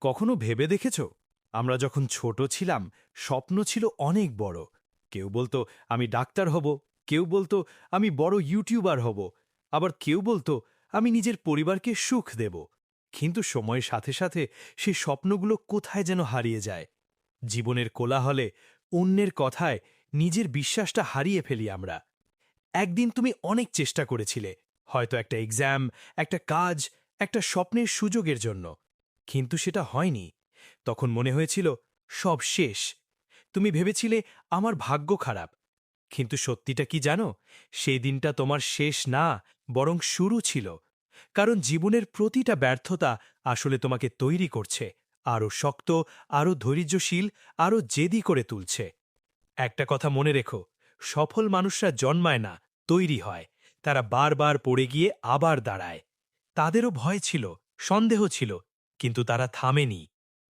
কখনো ভেবে দেখেছ? আমরা যখন ছোট ছিলাম, স্বপ্ন ছিল অনেক বড়। কেউ বলতো, আমি ডাক্তার হব। কেউ বলতো, আমি বড় ইউটিউবার হব। আবার কেউ বলতো, আমি নিজের পরিবারকে সুখ দেব। কিন্তু সময়ের সাথে সাথে সে স্বপ্নগুলো কোথায় যেন হারিয়ে যায়। জীবনের কোলাহলে, অন্যের কথায় নিজের বিশ্বাসটা হারিয়ে ফেলি আমরা। একদিন তুমি অনেক চেষ্টা করেছিলে, হয়তো একটা এক্সাম, একটা কাজ, একটা স্বপ্নের সুযোগের জন্য। কিন্তু সেটা হয়নি। তখন মনে হয়েছিল, সব শেষ। তুমি ভেবেছিলে আমার ভাগ্য খারাপ। কিন্তু সত্যিটা কি জানো? সেই দিনটা তোমার শেষ না, বরং শুরু ছিল। কারণ জীবনের প্রতিটা ব্যর্থতা আসলে তোমাকে তৈরি করছে, আরও শক্ত, আরও ধৈর্যশীল, আরও জেদি করে তুলছে। একটা কথা মনে রেখো, সফল মানুষরা জন্মায় না, তৈরি হয়। তারা বারবার পড়ে গিয়ে আবার দাঁড়ায়। তাদেরও ভয় ছিল, সন্দেহ ছিল কিন্তু তারা থামেনি।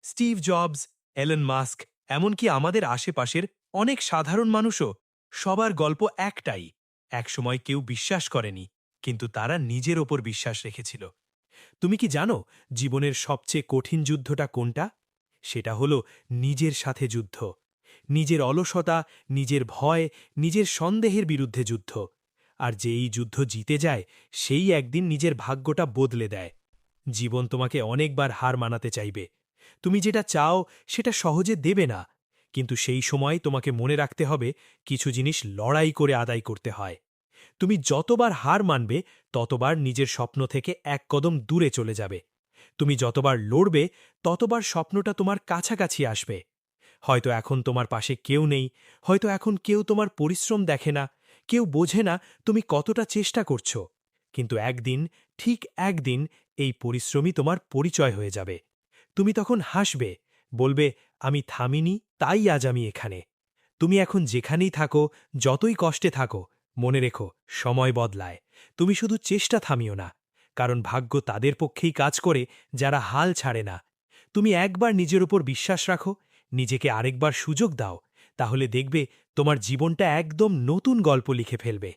স্টিভ জবস, এলন মাস্ক, এমনকি আমাদের আশেপাশের অনেক সাধারণ মানুষও সবার গল্প একটাই, একসময় কেউ বিশ্বাস করেনি, কিন্তু তারা নিজের ওপর বিশ্বাস রেখেছিল। তুমি কি জানো জীবনের সবচেয়ে কঠিন যুদ্ধটা কোনটা? সেটা হলো নিজের সাথে যুদ্ধ। নিজের অলসতা, নিজের ভয়, নিজের সন্দেহের বিরুদ্ধে যুদ্ধ। আর যে এই যুদ্ধ জিতে যায়, সেই একদিন নিজের ভাগ্যটা বদলে দেয়। জীবন তোমাকে অনেকবার হার মানাতে চাইবে। তুমি যেটা চাও, সেটা সহজে দেবে না। কিন্তু সেই সময় তোমাকে মনে রাখতে হবে, কিছু জিনিস লড়াই করে আদায় করতে হয়। তুমি যতবার হার মানবে, ততবার নিজের স্বপ্ন থেকে এক কদম দূরে চলে যাবে। তুমি যতবার লড়বে, ততবার স্বপ্নটা তোমার কাছাকাছি আসবে। হয়তো এখন তোমার পাশে কেউ নেই, হয়তো এখন কেউ তোমার পরিশ্রম দেখে না, কেউ বোঝে না তুমি কতটা চেষ্টা করছ। কিন্তু একদিন, ঠিক একদিন এই পরিশ্রমই তোমার পরিচয় হয়ে যাবে। তুমি তখন হাসবে, বলবে, আমি থামিনি, তাই আজ আমি এখানে। তুমি এখন যেখানেই থাকো, যতই কষ্টে থাকো, মনে রেখো, সময় বদলায়। তুমি শুধু চেষ্টা থামিও না, কারণ ভাগ্য তাদের পক্ষেই কাজ করে, যারা হাল ছাড়ে না। তুমি একবার নিজের উপর বিশ্বাস রাখো, নিজেকে আরেকবার সুযোগ দাও, তাহলে দেখবে তোমার জীবনটা একদম নতুন গল্প লিখে ফেলবে।